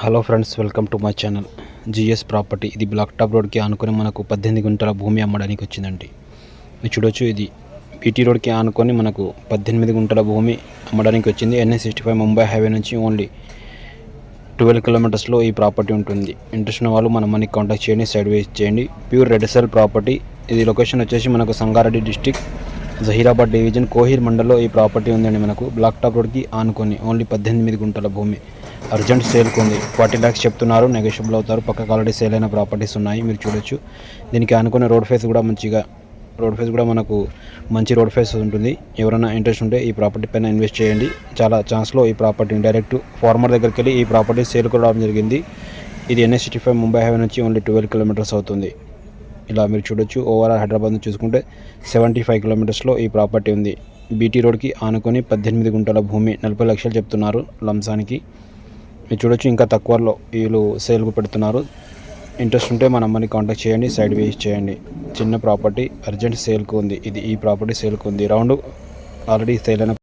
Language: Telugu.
Hello friends welcome to my channel. GS property ఇది బ్లాక్ టాప్ రోడ్కి ఆనుకొని మనకు పద్దెనిమిది గుంటల భూమి అమ్మడానికి వచ్చిందండి. మీరు చూడొచ్చు ఇది బీటీ రోడ్కి ఆనుకొని మనకు పద్దెనిమిది గుంటల భూమి అమ్మడానికి వచ్చింది. NS sixty five Mumbai highway నుంచి ఓన్లీ ట్వెల్వ్ కిలోమీటర్స్లో ఈ ప్రాపర్టీ ఉంటుంది. ఇంట్రెస్ట్ ఉన్న వాళ్ళు మన మనకి కాంటాక్ట్ చేయండి సైడ్ వేస్ చేయండి. Pure red sell property. ఇది లొకేషన్ వచ్చేసి మనకు సంగారెడ్డి డిస్టిక్ జహీరాబాద్ డివిజన్ కోహిర్ మండల్లో ఈ ప్రాపర్టీ ఉందండి మనకు. బ్లాక్ టాప్ రోడ్కి ఆనుకొని ఓన్లీ పద్దెనిమిది గుంటల భూమి. అర్జెంట్ సేల్కి ఉంది ఫార్టీ ల్యాక్స్ చెప్తున్నారు. నెగోషియబుల్ అవుతారు. పక్కకు ఆల్రెడీ సేల్ అయిన ప్రాపర్టీస్ ఉన్నాయి. మీరు చూడొచ్చు. దీనికి అనుకునే రోడ్ ఫేస్ కూడా మంచిగా రోడ్ ఫేస్ కూడా మనకు మంచి రోడ్ ఫేస్ ఉంటుంది. ఎవరైనా ఇంట్రెస్ట్ ఉంటే ఈ ప్రాపర్టీ పైన ఇన్వెస్ట్ చేయండి. చాలా ఛాన్స్లో ఈ ప్రాపర్టీ డైరెక్ట్ ఫార్మర్ దగ్గరికి వెళ్ళి ఈ ప్రాపర్టీ సేల్ కూడా రావడం జరిగింది. ఇది NS sixty five Mumbai highway నుంచి ఓన్లీ ట్వెల్వ్ కిలోమీటర్స్ అవుతుంది. ఇలా మీరు చూడొచ్చు. ఓవరాల్ హైదరాబాద్ చూసుకుంటే సెవెంటీ ఫైవ్ కిలోమీటర్స్లో ఈ ప్రాపర్టీ ఉంది. బీటీ రోడ్కి ఆనుకొని పద్దెనిమిది గుంటల భూమి నలభై లక్షలు చెప్తున్నారు లంసానికి. మీరు చూడొచ్చు ఇంకా తక్కువలో వీళ్ళు సేల్కు పెడుతున్నారు. ఇంట్రెస్ట్ ఉంటే మన అమ్మని కాంటాక్ట్ చేయండి సైడ్ వేస్ చేయండి. చిన్న ప్రాపర్టీ అర్జెంట్ సేల్కు ఉంది. ఇది ఈ ప్రాపర్టీ సేల్కు ఉంది. రౌండ్ ఆల్రెడీ సేల్ అయిన